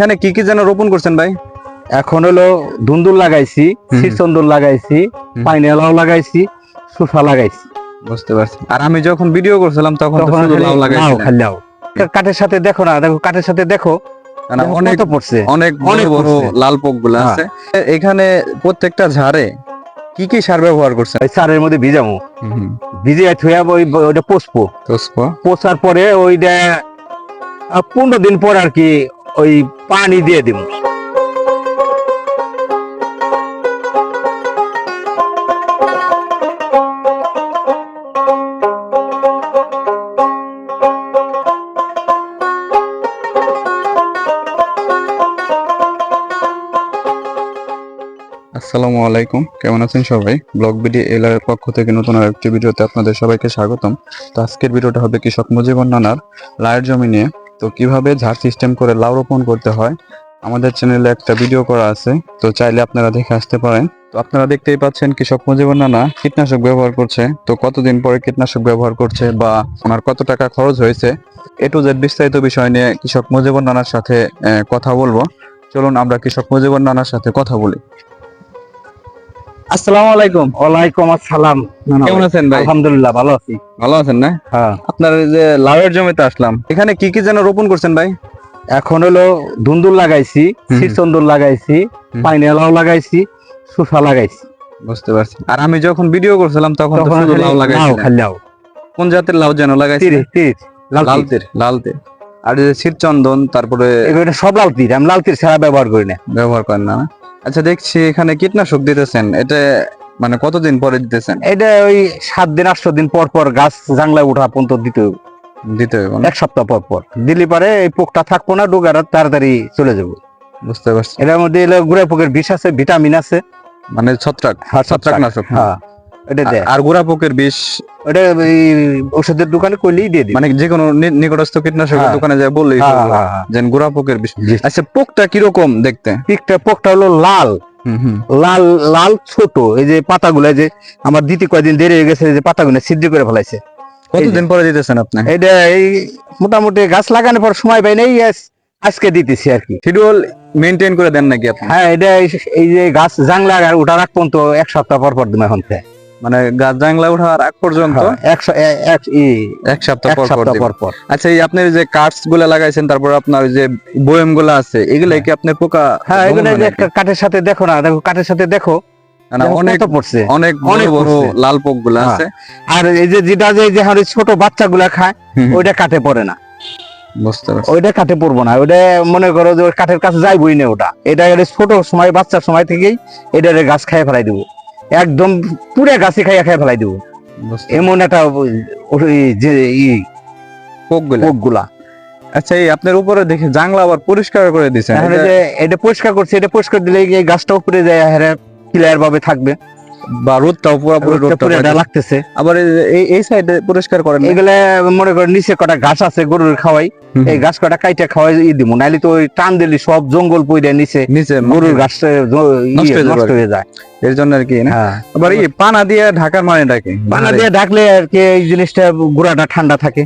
এখানে কি কি যেন রোপণ করছেন ভাই? এখন হলো ধুন্দুল লাগাইছি হুম। শীষন্দুল লাগাইছি। পাইনালাও লাগাইছি সুফা লাগাইছি। বুঝতে পারছি। আর আমি যখন ভিডিও করছিলাম তখন তখন লাউ লাউ, লাউ। কাঠের সাথে দেখো না দেখো কাঠের সাথে দেখো অনেক পড়ছে। অনেক অনেক বড় লাল হ্যাঁ। আছে। এখানে প্রত্যেকটা ঝাড়ে কি কি সার ব্যবহার করছেন? সারের মধ্যে ভিজামো হুম থুয়া ওই পোষবো তোসপো পোষার পরে ওইটা পনেরো দিন পর আর কি ওই পানি দিয়ে দিব। আসসালামু আলাইকুম, কেমন আছেন সবাই? ব্লগ বিডি এলার পক্ষ থেকে নতুন আরেকটি ভিডিওতে আপনাদের সবাইকে স্বাগতম। তো আজকের ভিডিওটা হবে কৃষক মুজিবুর নানার লায়ের জমি নিয়ে। তো কীভাবে ঝাড় সিস্টেম করে লাউ রোপণ করতে হয়, আমাদের চ্যানেলে একটা ভিডিও করা আছে, তো চাইলে আপনারা দেখে আসতে পারেন। তো আপনারা দেখতেই পাচ্ছেন কৃষক মুজিবুর নানা কীটনাশক ব্যবহার করছে। তো কতদিন পরে কীটনাশক ব্যবহার করছে বা ওনার কত টাকা খরচ হয়েছে, এ টু জেড বিস্তারিত বিষয় নিয়ে কৃষক মুজিবুর নানার সাথে কথা বলব। চলুন আমরা কৃষক মুজিবুর নানার সাথে কথা বলি। আসসালামু আলাইকুম। ওয়ালাইকুম আসসালাম। কেমন আছেন ভাই? আলহামদুলিল্লাহ ভালো আছি। ভালো আছেন না? হ্যাঁ। আপনার যে লাউয়ের জমিতে আসলাম এখানে কি কি যেন রোপণ করছেন ভাই? এখন হলো ধুন্দুল লাগাইছি হুম। শীষন্দুল লাগাইছি লাগাইছি সুফা লাগাইছি। বুঝতে পারছি। আর আমি যখন ভিডিও করছিলাম তখন তো শুধু লাউ। কোন জাতের লাউ যেন লাগাইছিলেন তিরিশ তিরিশ লাল তীর। তীর লাল তীর আর শীতচন্দন তারপরে সব লাল তীর আমি লাল তীর ছাড়া ব্যবহার করি না। ব্যবহার করেন না? আচ্ছা দেখছি এখানে কীটনাশক দিতেছেন। এটা মানে কতদিন পরে দিতেছেন? এটা ওই সাত দিন আটশো দিন পর পর গাছ জাংলায় উঠা পর্যন্ত দিতে দিতে হবে? এক সপ্তাহ পর পর। দিলে পারে এই পোকটা থাকব না ডুগার তাড়াতাড়ি চলে যাব। বুঝতে পারছি। এটার মধ্যে এলো গুড়ে পোকের বিষ আছে ভিটামিন আছে। মানে ছত্রাক হ্যাঁ, ছত্রাকনাশক। হ্যাঁ। এটা দেয়। আর গোড়া পোকের বিষ ওটা ওষুধের দোকানে কইলেই দিয়ে দিবে। মানে যে কোনো নিকটস্থ কীটনাশকের হ্যাঁ। দোকানে যায় বললেই হ্যাঁ। হ্যাঁ। যেন গোড়া পোকের বিষ। আচ্ছা পোকটা কীরকম দেখতে? পিকটা পোকটা হলো লাল। লাল লাল ছোট। এই যে পাতাগুলো যে আমার দিতে কয়দিন দেরি হয়ে গেছে যে পাতাগুলো ছিদ্র করে ফেলাইছে। কতদিন পরে দিতেছেন আপনি? এটা এই মোটামুটি গাছ লাগানোর পর সময় পাই নাই আজকে দিতেছি আর কি। শিডিউল মেনটেন করে দেন নাকি আপনি? হ্যাঁ এটা এই- যে গাছ জাংলা আর ওটা রাখ পর্যন্ত এক সপ্তাহ পর পর দিন এখন থেকে। মানে গাছ জাংলা ওঠার আগ পর্যন্ত? হ্যাঁ, এক সপ্তাহ পর পর আচ্ছা এই যে কার্ডসগুলা লাগাইছেন তারপর আপনার যে বয়মগুলা আছে এগুলা কি আপনার পোকা হ্যাঁ এগুলো হয় একটা কাঠের সাথে দেখো না দেখো কাঠের সাথে দেখো। অনেক পড়ছে। অনেক বড় অনেক বড় লাল পোকগুলা হ্যাঁ। আছে। আর এই যে যেটা যে যে ছোট বাচ্চাগুলা খায় হুম, হুম, ওইটা কাঠে পড়ে না। ওইটা কাঠে পড়ব না। ওইটা মনে করো যে ওই কাঠের কাছে যাইবই না ওটা। এটা ছোট সময় বাচ্চার সময় থেকেই এটা গাছ খাইয়ে ফেলাই দিব। একদম পুরে গাছে খাইয়া খাইয়ে ফেলাই দিব। এমন একটা যে ই পোকগুলা আচ্ছা এই আপনার উপরে দেখে জাংলা আবার পরিষ্কার করে দিছে তাহলে এটা- যে এটা পরিষ্কার করছে এটা পরিষ্কার দিলে এই গাছটা উপরে যায় ক্লিয়ার ভাবে থাকবে। বা রোদটাও পুরোপুরি রোদটা। লাগতেছে। আবার এই এই- সাইডে পরিষ্কার করেন এগুলা মনে করেন নিচে কটা গাছ আছে গরুর খাওয়াই। এই গাছ কটা কাইটা খাওয়াই ই দিব নাইলে তো ওই টান দিলে সব জঙ্গল পইরা নিচে নিচে গরুর গাছ নষ্ট হয়ে কি। হয়ে যায়। এর জন্য আর কি না? হ্যাঁ। আবার এই পানা দিয়ে ঢাকার মানে ডাকে পানা দিয়ে ঢাকলে আর কি এই জিনিসটা গোড়াটা ঠান্ডা থাকে।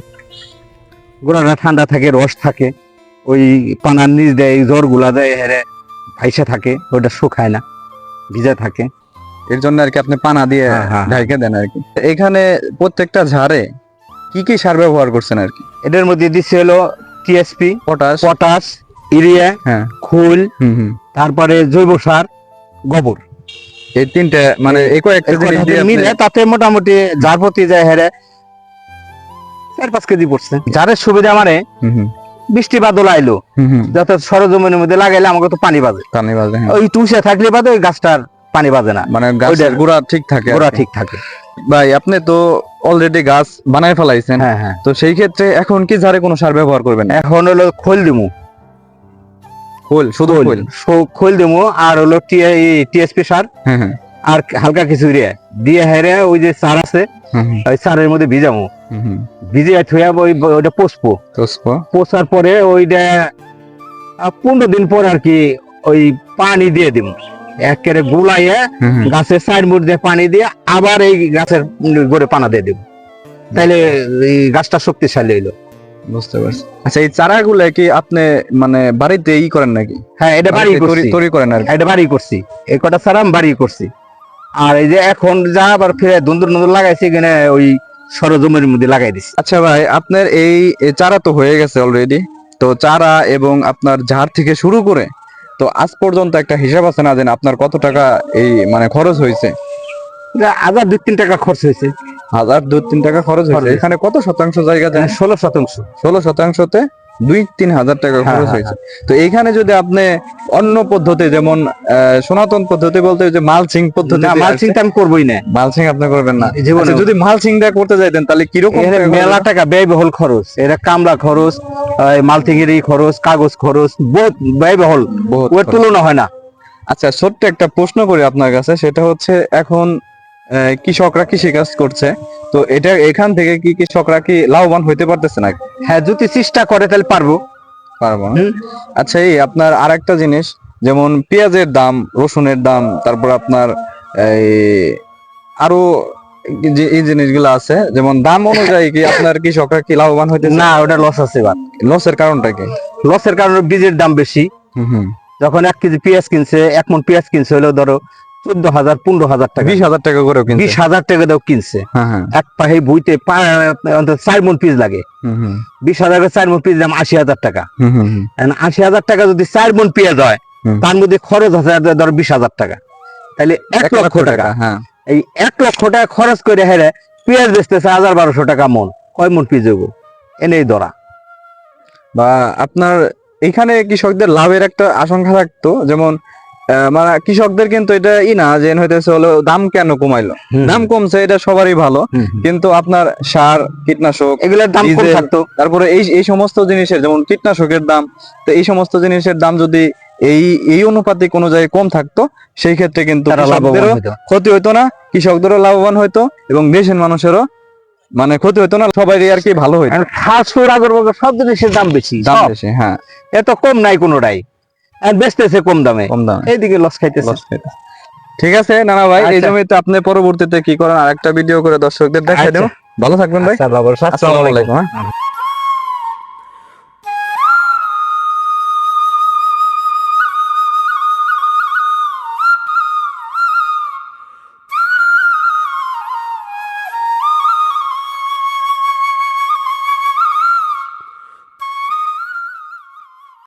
গোড়াটা ঠান্ডা থাকে রস থাকে। ওই পানার নিচ দেয় জ্বরগুলা দেয় হেরে ভাইসা থাকে ওটা শুকায় না ভিজা থাকে। এর জন্য আর কি আপনি পানা দিয়ে হ্যাঁ, হ্যাঁ, ঢাইকে দেন আর কি। এখানে প্রত্যেকটা ঝাড়ে কি কি সার ব্যবহার করছেন আর কি? এটার মধ্যে দিচ্ছে হলো টিএসপি পটাশ পটাশ ইউরিয়া হ্যাঁ। খোল হুম হুম। তারপরে জৈব সার গোবর। এই তিনটে মানে এই কয়েকটা জিনিস দিয়ে মিলে তাতে মোটামুটি যার প্রতি যায় হেরে চার পাঁচ কেজি পড়ছে। যারের সুবিধা মানে হুম হুম, বৃষ্টি বাদল আইলো যাতে সরজমিনের মধ্যে লাগাইলে আমাকে তো পানি বাজে। পানি বাজে, হ্যাঁ। ওই টুসে থাকলে বাদে ওই গাছটার পানি বাজে না। মানে গাছের গোড়া ঠিক থাকে ওরা ঠিক থাকে। ভাই আপনি তো অলরেডি গাছ বানায় ফেলাইছেন। হ্যাঁ হ্যাঁ। তো সেই ক্ষেত্রে এখন কি ঝাড়ে কোনো সার ব্যবহার করবেন? এখন হলো খোল দিমু। খোল শুধু খোল। খোল? দিমু আর হলো টিএসপি সার। হ্যাঁ হ্যাঁ। আর হালকা কিছু দিয়ে। দিয়ে হেরে ওই যে সার আছে ওই সারের মধ্যে ভিজামু। ভিজিয়ে থুয়া ওই ওইটা পোষবো। তোসপো, পোষার পরে ওইটা পনেরো দিন পর আর কি ওই পানি দিয়ে দিব একেবারে গুলাইয়ে গাছের সাইড মুড় দিয়ে পানি দিয়ে আবার এই গাছের গোড়ে পানা দিয়ে দিব। তাইলে এই গাছটা শক্তিশালী হইল। বুঝতে পারছি। আচ্ছা এই চারাগুলো কি আপনি মানে বাড়িতে ই করেন নাকি? হ্যাঁ এটা বাড়ি তৈরি- করেন আর এটা বাড়ি করছি। এই কটা ছাড়া আমি বাড়ি করছি। আর এই যে এখন যা আবার ফিরে দুন্দুর নন্দুর লাগাইছি এখানে ওই সরজমির মধ্যে লাগাই দিছি। আচ্ছা ভাই আপনার এই চারা তো হয়ে গেছে অলরেডি তো চারা এবং আপনার ঝাড় থেকে শুরু করে তো আজ পর্যন্ত একটা হিসাব আছে না যেন আপনার কত টাকা এই মানে খরচ হয়েছে? হাজার দু তিন টাকা খরচ হয়েছে। হাজার দু তিন টাকা খরচ হয়েছে। এখানে কত শতাংশ জায়গা ষোলো শতাংশ। ষোলো শতাংশতে দুই তিন হাজার টাকা হ্যাঁ, খরচ হ্যাঁ, হয়েছে। তো এইখানে যদি আপনি অন্য পদ্ধতি যেমন সনাতন পদ্ধতি বলতে যে মালচিং পদ্ধতি না মালচিং তো আমি করবোই না। মালচিং আপনি করবেন না। আচ্ছা, যদি মালচিং দিয়ে করতে যাইতেন তাহলে কীরকম মেলা টাকা ব্যয়বহুল খরচ এটা কামলা খরচ মালথিঙের খরচ কাগজ খরচ বহুত ব্যয়বহুল। বহুত ওর তুলনা হয় না। আচ্ছা ছোট্ট একটা প্রশ্ন করি আপনার কাছে সেটা হচ্ছে এখন কৃষকরা কৃষি কাজ করছে। তো এটা এখান থেকে কি কৃষকরা কি লাভবান হইতে পারতেছে না হ্যাঁ যদি চেষ্টা করে তাহলে পারব। পারব না? আচ্ছা এই আপনার আরেকটা জিনিস যেমন পেঁয়াজের দাম রসুনের দাম তারপর আপনার এই আরও যে এই জিনিসগুলো আছে যেমন দাম অনুযায়ী কি আপনার কৃষকরা কি লাভবান হইতে না ওটা লস আছে এবার। লসের কারণটা কি? লসের কারণে বীজের দাম বেশি। যখন এক কেজি পেঁয়াজ কিনছে এক মন পেঁয়াজ কিনছে হলো ধরো চোদ্দ হাজার পনেরো হাজার টাকা। বিশ হাজার টাকা করেও বিশ হাজার টাকা দাও কিনছে। হ্যাঁ হ্যাঁ। এক পাহে বইতে চার মন পিস লাগে। হুম হুম। বিশ হাজার চার মন পিস দাম আশি হাজার টাকা। হুম হুম হুম। এখন আশি হাজার টাকা যদি চার মন পেঁয়াজ হয় তার মধ্যে খরচ আছে ধরো বিশ হাজার টাকা। তাহলে এক লক্ষ টাকা। হ্যাঁ। এই এক লক্ষ টাকা খরচ করে হেরে পেঁয়াজ বেচতেছে হাজার বারোশো টাকা মন। কয় মন পিস হব এনেই ধরা। বা আপনার এখানে কৃষকদের লাভের একটা আশঙ্কা থাকতো যেমন মানে কৃষকদের কিন্তু এটা ই না যে হইতেছে হলো দাম কেন কমাইলো? দাম কমছে এটা সবারই ভালো। কিন্তু আপনার সার কীটনাশক এগুলোর দাম কম থাকতো। তারপরে এই এই সমস্ত জিনিসের যেমন কীটনাশকের দাম তো এই সমস্ত জিনিসের দাম যদি এই এই অনুপাতে কোনো জায়গায় কম থাকতো সেই ক্ষেত্রে কিন্তু ক্ষতি হইতো না কৃষকদেরও লাভবান হইতো এবং দেশের মানুষেরও মানে ক্ষতি হইতো না সবাই আর কি ভালো হইতো। এখন ফাস্ট ফুড আগর সব জিনিসের দাম বেশি দাম বেশি হ্যাঁ। এত কম নাই কোনোটাই। আর বেচতেছে কম দামে। কম দামে। এইদিকে লস খাইতেছে। ঠিক আছে নানা ভাই এই আচ্ছা। জমিতে আপনি পরবর্তীতে কি করেন? আরেকটা ভিডিও করে দর্শকদের দেখাই দেব। আচ্ছা। ভালো থাকবেন ভাই। আসসালামাইকুম আসসালামু আলাইকুম হ্যাঁ।